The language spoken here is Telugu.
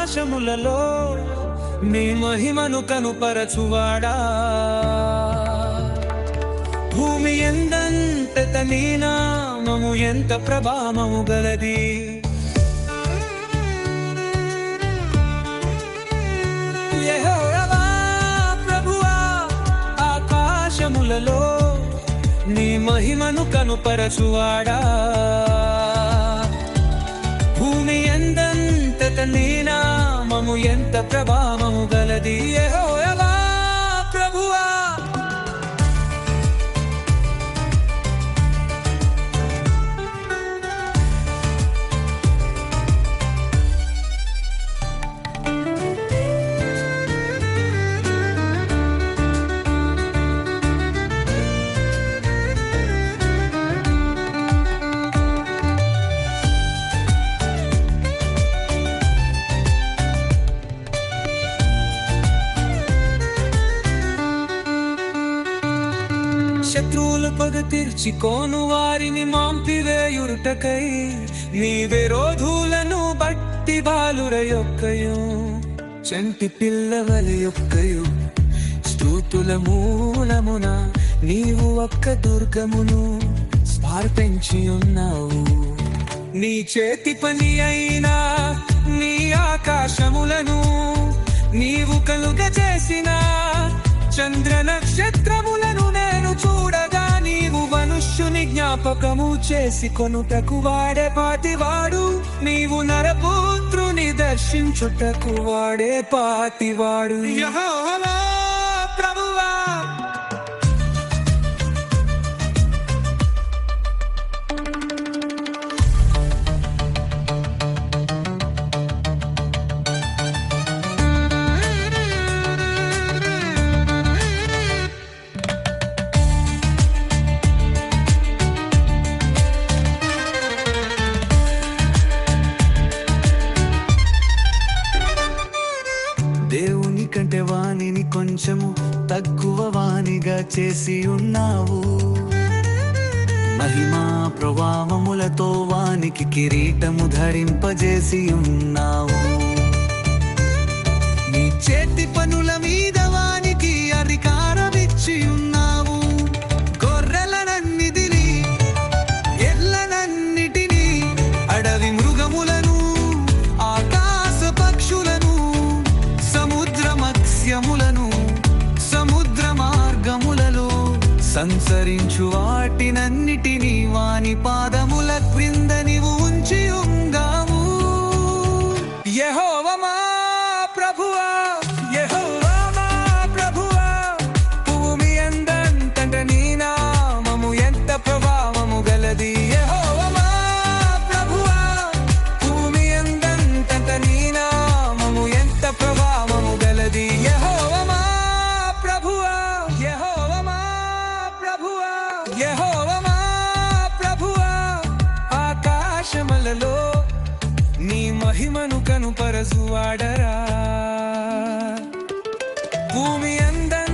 ఆకాశములలో నీ మహిమను కనుపరచువాడా? భూమి ఎందంత నీ నామము ఎంత ప్రభావము గలది? యెహోవా ఆకాశములలో నీ మహిమను కనుపరచువాడా? భూమి ఎందంతట నీ నామము ఎంత ప్రభావము గలది యెహోవా శత్రువులు పగ వారిని మాంపివేయురుటకై. నీ విరోధులను బట్టి బాలుర యొక్కయు చంటి పిల్లవల యొక్కయు. స్తూతుల మూలమున నీవు ఒక్క దుర్గమును స్పార్పించి ఉన్నావు నీ చేతి పని అయినా నీ ఆకాశములను నీవు కలుగ చేసిన చంద్ర నక్షత్రములను జ్ఞాపకము చేసి కొనుటకు వాడే పాతివాడు నీవు నరపుత్రుని దర్శించుటకు వాడే పాతివాడు యెహోవా దేవుని వాణిని కొంచెము తక్కువ వాణిగా చేసి ఉన్నావు. మహిమా ప్రభావములతో వానికి కిరీటము ధరింపజేసి ఉన్నావు. నీ చేతి పనుల మత్స్యములను సముద్ర మార్గములలో సంచరించు వాటినన్నిటినీ వాని పాదముల క్రింద నీవు ఆకాశమలలో నీ మహిమను కనుపరచువాడరా. భూమి అందం